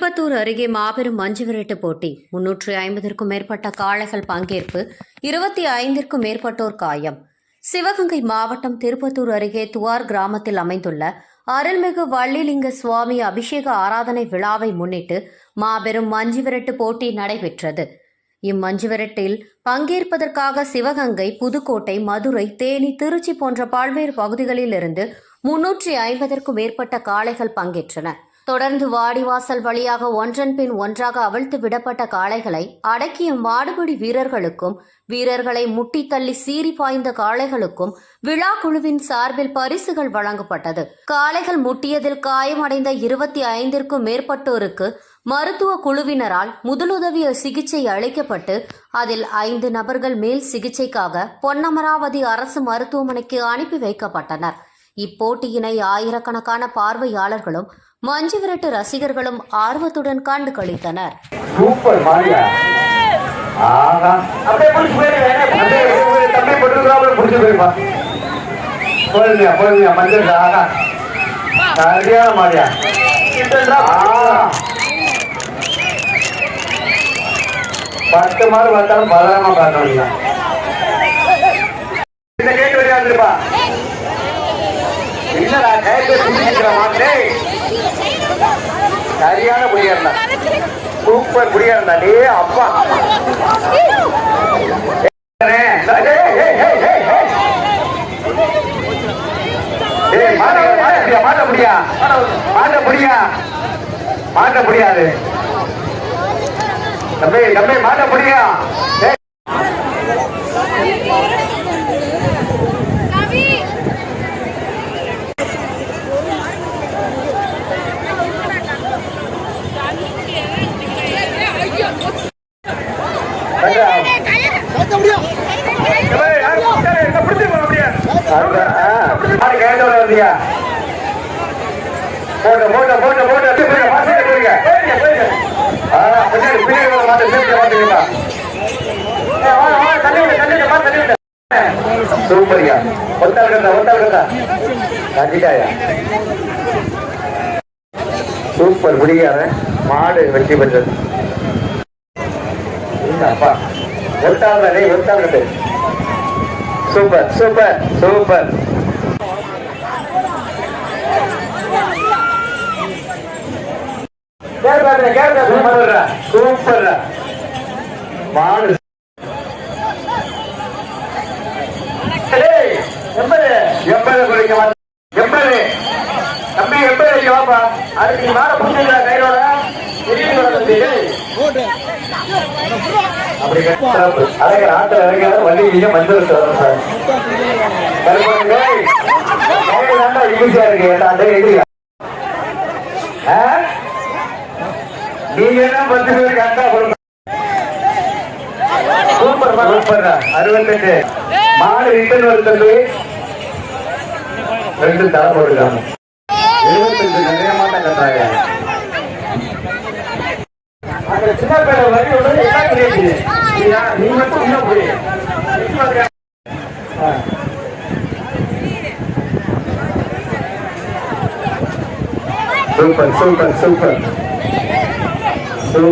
திருப்பத்தூர் அருகே மாபெரும் மஞ்சு விரட்டு போட்டி. முன்னூற்றி ஐம்பதற்கும் மேற்பட்ட காளைகள் பங்கேற்பு இருபத்தி ஐந்திற்கும் மேற்பட்டோர் காயம். சிவகங்கை மாவட்டம் திருப்பத்தூர் அருகே துவார் கிராமத்தில் அமைந்துள்ள அருள்மிகு வள்ளிலிங்க சுவாமி அபிஷேக ஆராதனை விழாவை முன்னிட்டு மாபெரும் மஞ்சு விரட்டு போட்டி நடைபெற்றது. இம்மஞ்சு விரட்டில் பங்கேற்பதற்காக சிவகங்கை புதுக்கோட்டை மதுரை தேனி திருச்சி போன்ற பல்வேறு பகுதிகளிலிருந்து முன்னூற்றி ஐம்பதற்கும் மேற்பட்ட காளைகள் பங்கேற்றன. தொடர்ந்து வாடிவாசல் வழியாக ஒன்றன் பின் ஒன்றாக அவிழ்த்து விடப்பட்ட காளைகளை அடக்கிய மாடுபிடி வீரர்களுக்கும் வீரர்களை முட்டி தள்ளி சீறி பாய்ந்த காளைகளுக்கும் விழா குழுவின் சார்பில் பரிசுகள் வழங்கப்பட்டது. காளைகள் முட்டியதில் காயமடைந்த இருபத்தி ஐந்திற்கும் மேற்பட்டோருக்கு மருத்துவ குழுவினரால் முதலுதவி சிகிச்சை அளிக்கப்பட்டு அதில் ஐந்து நபர்கள் மேல் சிகிச்சைக்காக பொன்னமராவதி அரசு மருத்துவமனைக்கு அனுப்பி வைக்கப்பட்டனர். இப்போட்டியினை ஆயிரக்கணக்கான பார்வையாளர்களும் மஞ்சு விரட்டு ரசிகர்களும் ஆர்வத்துடன் கண்டு களித்தனர். சூப்பர் மாரியா? ஆஹா. அப்படியே புடிச்சு இல்லடா கேட்டு புடிச்சிக்கிற மாட்டே சரியான புடியா இருந்தா சூப்பர் புடியா இருந்தா டே அப்பா. ஏய், ஏய், ஏய், ஏய், முடியா மாட்ட முடியா மாட்ட முடியா மாட்ட முடியாது தம்பி தம்பி மாட்ட முடியா கேட்டவர வந்தியா? போட்டு, போட்டு, போட்டு, போட்டு, அப்படியே போயிருங்க, ஆ, பின்னாடி, பின்னாடி வர சேர்த்து மாட்டீங்களா? ஏய், வா, வா, தள்ளி விடு, தள்ளி விடு, தள்ளி விடு. ஒத்தாள் கண்டா ஒத்தாள் கண்டா கண்டிட்டாயா சூப்பர் முடியாத மாடு வெற்றி பெற்றது. அப்பா? ஒட்டாள் தானே super super super. Super super super மாடு. எண்பது எண்பது குறைக்க எண்பது தம்பி எண்பது வைக்க வாப்பா. அதுக்கு நீ மாட தம்பி ஏய். அப்படி கட்டாப்பு அழகு ஆட்டில் இறங்காத வண்டியிலேயே மஞ்சள் வரும் சார். ஈஸியா இருக்கு? ஆ? நீங்க தான் பத்து பேர் கரெக்டா கொடுங்க. சூப்பர் சூப்பர் அறுபத்தெட்டு. மாடு ரிட்டர்ன் வருது ரெண்டு தர போட்டுருக்காங்க எழுபத்தஞ்சு நிறைய மாட்டம் கட்டுறாங்க. சின்ன வரி எல்லாம் கிடையாது நீ மட்டும் இன்னும் சூப்பர் சூப்பர் சூப்பர். சூப்பர்